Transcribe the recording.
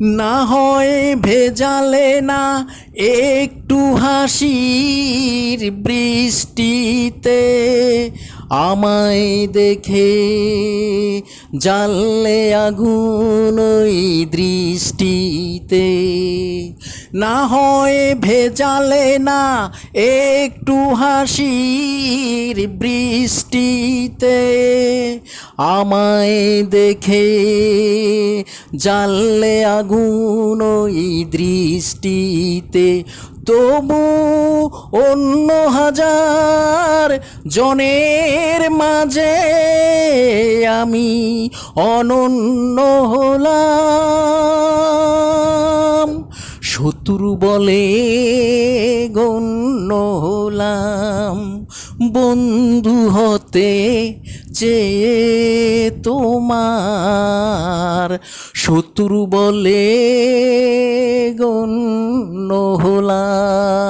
না হয় ভেজালে না একটু হাসির বৃষ্টিতে আমায় দেখে জ্বাললে আগুন ওই দৃষ্টিতে। না হয় ভেজালে না, একটু হাসির বৃষ্টিতে আমায় দেখে জানলে আগুন ওই দৃষ্টিতে। তবু অন্য হাজার জনের মাঝে আমি অনন্য হলাম। শত্রু বলে গণ্য হলাম। বন্ধু হতে চেয়ে তোমার শত্রু বলে গণ্য হলাম।